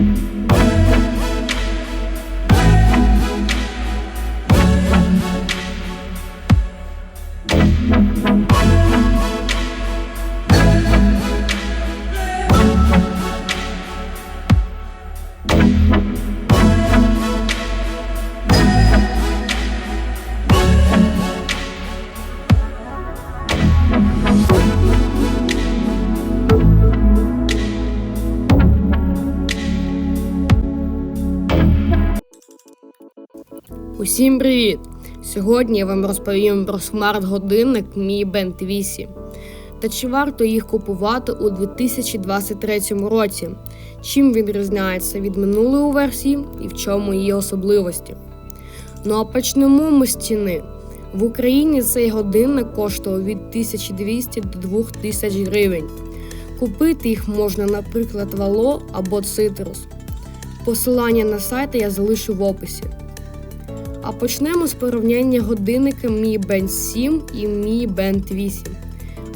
you Усім привіт! Сьогодні я вам розповім про смарт-годинник Mi Band 8 та чи варто їх купувати у 2023 році, чим він відрізняється від минулої версії і в чому її особливості. Ну а почнемо ми з ціни. В Україні цей годинник коштував від 1200 до 2000 гривень. Купити їх можна, наприклад, в Ало або Citrus. Посилання на сайт я залишу в описі. А почнемо з порівняння годинника Mi Band 7 і Mi Band 8.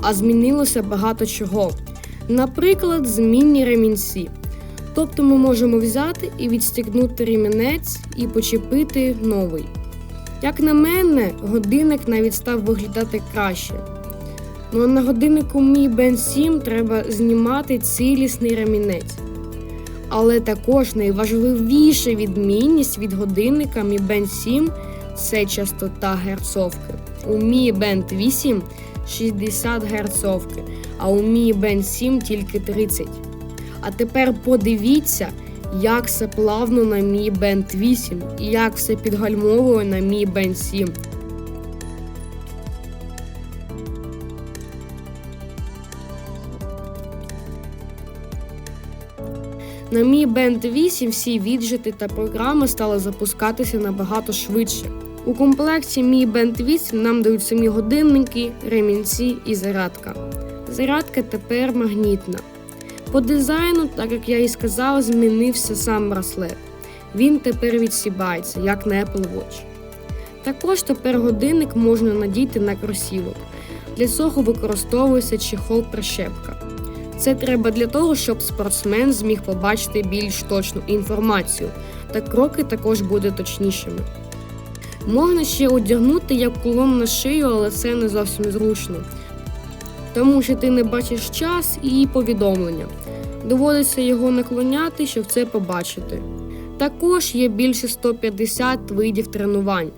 А змінилося багато чого. Наприклад, змінні ремінці. Тобто ми можемо взяти і відстігнути ремінець і почепити новий. Як на мене, годинник навіть став виглядати краще. Ну а на годиннику Mi Band 7 треба знімати цілісний ремінець. Але також найважливіша відмінність від годинника Mi Band 7 це частота герцовки. У Mi Band 8 60 герцовки, а у Mi Band 7 тільки 30. А тепер подивіться, як все плавно на Mi Band 8 і як все підгальмовує на Mi Band 7. На Mi Band 8 всі віджити та програми стали запускатися набагато швидше. У комплекті Mi Band 8 нам дають самі годинники, ремінці і зарядка. Зарядка тепер магнітна. По дизайну, так як я і сказала, змінився сам браслет. Він тепер відсібається, як на Apple Watch. Також тепер годинник можна надіти на кросівок. Для цього використовується чехол-прищепка. Це треба для того, щоб спортсмен зміг побачити більш точну інформацію, та кроки також будуть точнішими. Можна ще одягнути як кулон на шию, але це не зовсім зручно, тому що ти не бачиш час і повідомлення. Доводиться його наклоняти, щоб це побачити. Також є більше 150 видів тренувань.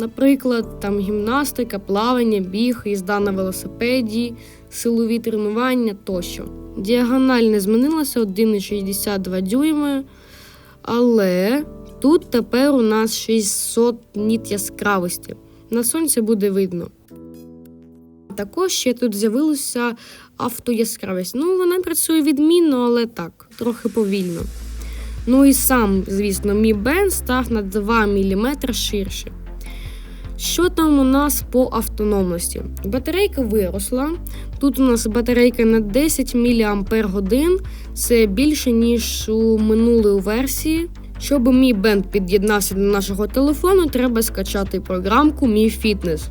Наприклад, там гімнастика, плавання, біг, їзда на велосипеді, силові тренування тощо. Діагональ не змінилася 1,62 дюйми, але тут тепер у нас 600 ніт яскравості. На сонці буде видно. Також ще тут з'явилася автояскравість. Ну, вона працює відмінно, але так, трохи повільно. Ну і сам, звісно, мій бен став на 2 мм ширше. Що там у нас по автономності? Батарейка виросла. Тут у нас батарейка на 10 мАч, це більше, ніж у минулої версії. Щоб мій бенд під'єднався до нашого телефону, треба скачати програмку Мій Фітнес.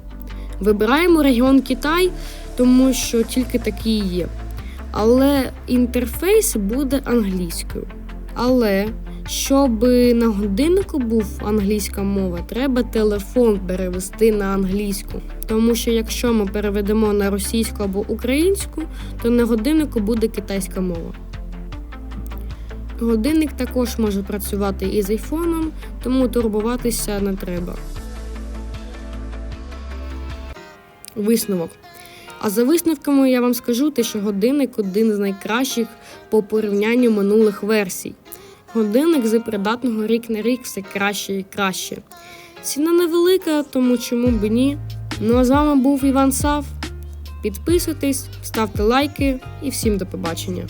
Вибираємо регіон Китай, тому що тільки такий є. Але інтерфейс буде англійською. Але щоб на годиннику був англійська мова, треба телефон перевести на англійську. Тому що якщо ми переведемо на російську або українську, то на годиннику буде китайська мова. Годинник також може працювати і з айфоном, тому турбуватися не треба. Висновок. А за висновками я вам скажу, те, що годинник один з найкращих по порівнянню минулих версій. Годинник з придатного рік на рік все краще і краще. Ціна невелика, тому чому б ні. Ну а з вами був Іван Сав. Підписуйтесь, ставте лайки і всім до побачення.